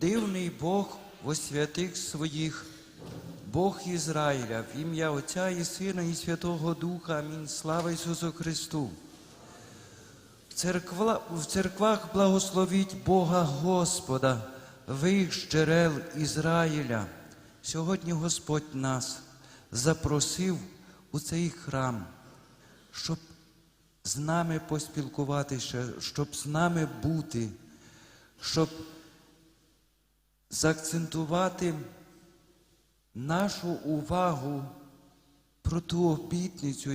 Дивний Бог во святих своїх, Бог Ізраїля, в ім'я Отця і Сина, і Святого Духа. Амінь. Слава Ісусу Христу. Церква, в церквах благословіть Бога Господа, ви джерел Ізраїля. Сьогодні Господь нас запросив у цей храм, щоб з нами поспілкуватися, щоб з нами бути, щоб заакцентувати нашу увагу про ту обітницю,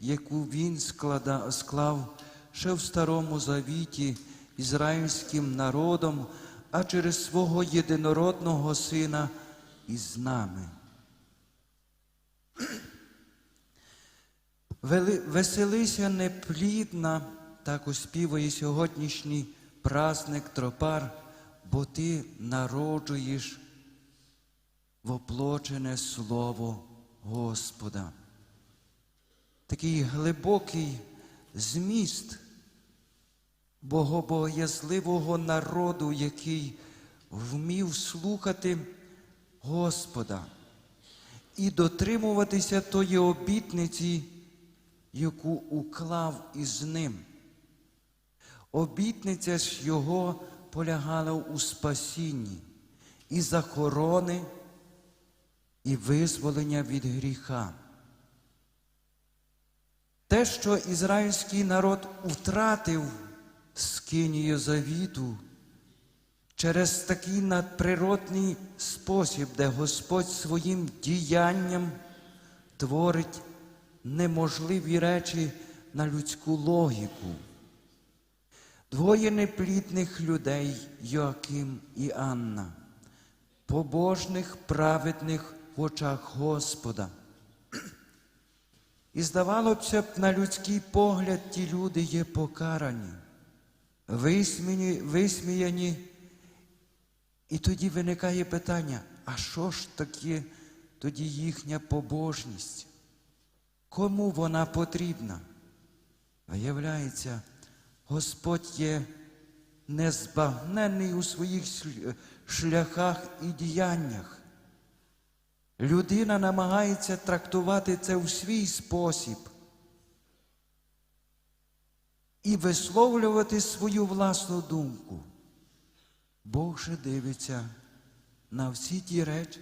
яку він склада- склав ще в Старому Завіті ізраїльським народом, а через свого єдинородного Сина із нами. Веселися неплідна, так оспівує сьогоднішній праздник тропар, бо ти народжуєш воплочене слово Господа. Такий глибокий зміст богобоязливого народу, який вмів слухати Господа і дотримуватися тої обітниці, яку уклав із ним. Обітниця ж його полягала у спасінні і захорони, і визволення від гріха. Те, що ізраїльський народ втратив скинію завіту через такий надприродний спосіб, де Господь своїм діянням творить неможливі речі на людську логіку. Двоє неплідних людей, Йоаким і Анна, побожних, праведних в очах Господа. І здавалося б, на людський погляд ті люди є покарані, висміяні, висміяні. І тоді виникає питання, а що ж таке тоді їхня побожність? Кому вона потрібна? Виявляється, Господь є незбагненний у своїх шляхах і діяннях. Людина намагається трактувати це у свій спосіб і висловлювати свою власну думку. Бог же дивиться на всі ті речі,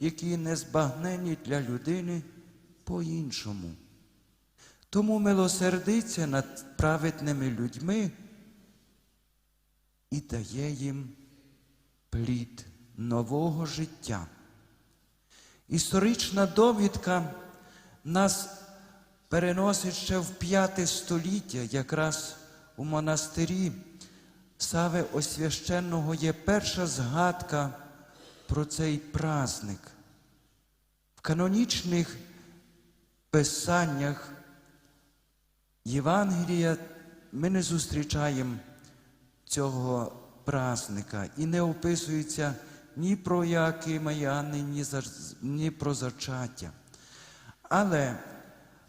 які незбагненні для людини по-іншому. Тому милосердиться над праведними людьми і дає їм плід нового життя. Історична довідка нас переносить ще в п'яте століття, якраз у монастирі Сави Освященного є перша згадка про цей праздник. В канонічних писаннях Євангелія ми не зустрічаємо цього празника і не описується ні про Якима і Анни, ні, за, ні про зачаття. Але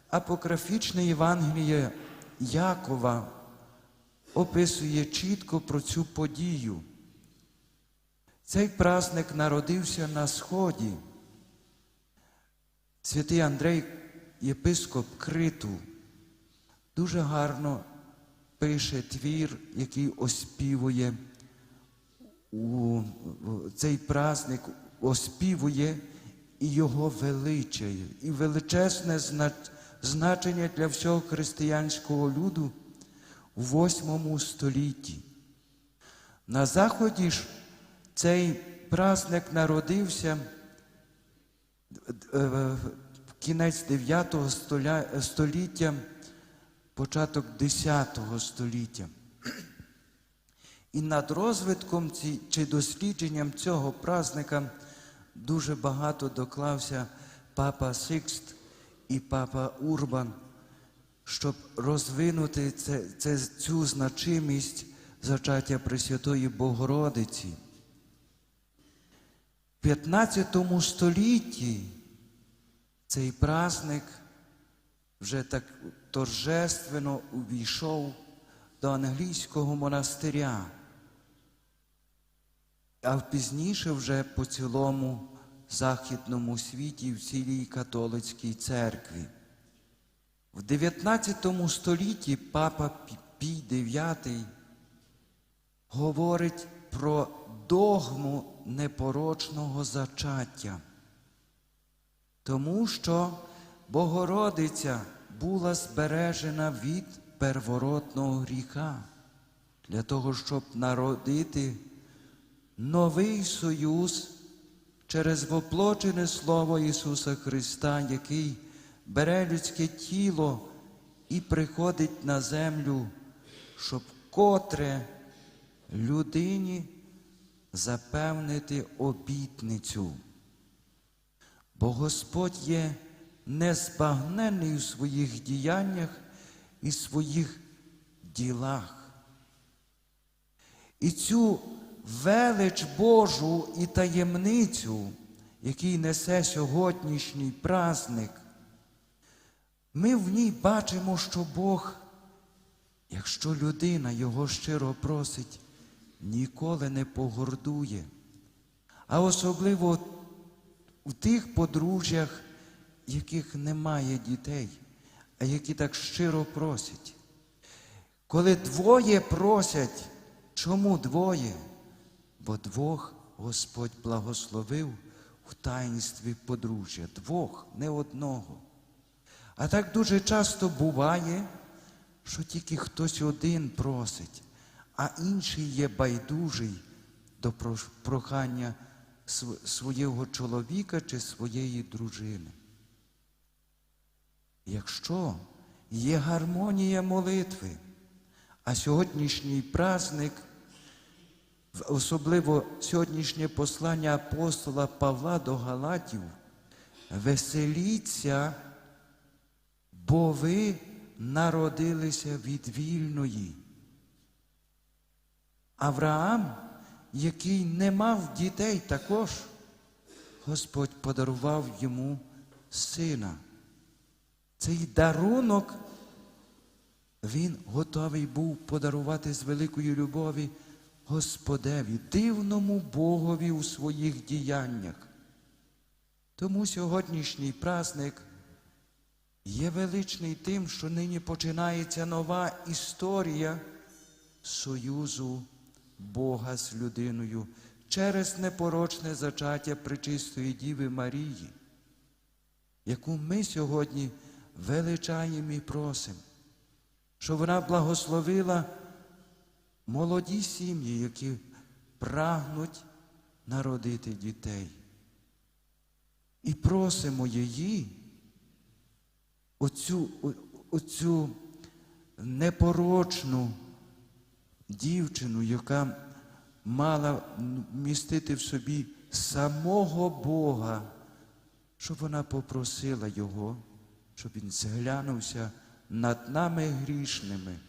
апокрафічне Євангеліє Якова описує чітко про цю подію. Цей праздник народився на Сході. Святий Андрей, єпископ Криту, дуже гарно пише твір, який оспівує у цей праздник, оспівує і його величає, і величезне значення для всього християнського люду у восьмому столітті. На Заході ж цей праздник народився е, в кінець 9 століття, початок 10 століття. І над розвитком чи дослідженням цього празника дуже багато доклався папа Сикст і папа Урбан, щоб розвинути це, це, цю значимість зачаття Пресвятої Богородиці. В 15 столітті цей праздник вже так торжественно увійшов до англійського монастиря. а пізніше вже по цілому західному світі в цілій католицькій церкві. В 19 столітті папа Пій IX говорить про догму непорочного зачаття, тому що Богородиця була збережена від первородного гріха для того, щоб народити новий союз через воплочене Слово Ісуса Христа, який бере людське тіло і приходить на землю, щоб котре людині запевнити обітницю. Бо Господь є незбагненний у своїх діяннях і своїх ділах. І цю велич Божу і таємницю, який несе сьогоднішній праздник, ми в ній бачимо, що Бог, якщо людина його щиро просить, ніколи не погордує. А особливо у тих подружжях, яких немає дітей, а які так щиро просять. Коли двоє просять, чому двоє? Бо двох Господь благословив в таїнстві подружжя. Двох, не одного. А так дуже часто буває, що тільки хтось один просить, а інший є байдужий до прохання св- свого чоловіка чи своєї дружини. Якщо є гармонія молитви, а сьогоднішній праздник, особливо сьогоднішнє послання апостола Павла до Галатів, веселіться, бо ви народилися від вільної. Авраам, який не мав дітей, також Господь подарував йому сина. Цей дарунок він готовий був подарувати з великої любові Господеві, дивному Богові у своїх діяннях. Тому сьогоднішній праздник є величний тим, що нині починається нова історія союзу Бога з людиною через непорочне зачаття Пречистої Діви Марії, яку ми сьогодні величаємо і просимо, щоб вона благословила молоді сім'ї, які прагнуть народити дітей. І просимо її оцю, оцю непорочну дівчину, яка мала містити в собі самого Бога, щоб вона попросила Його, щоб Він зглянувся над нами грішними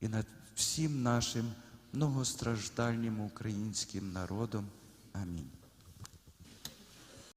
і над всім нашим многостраждальним українським народом. Амінь.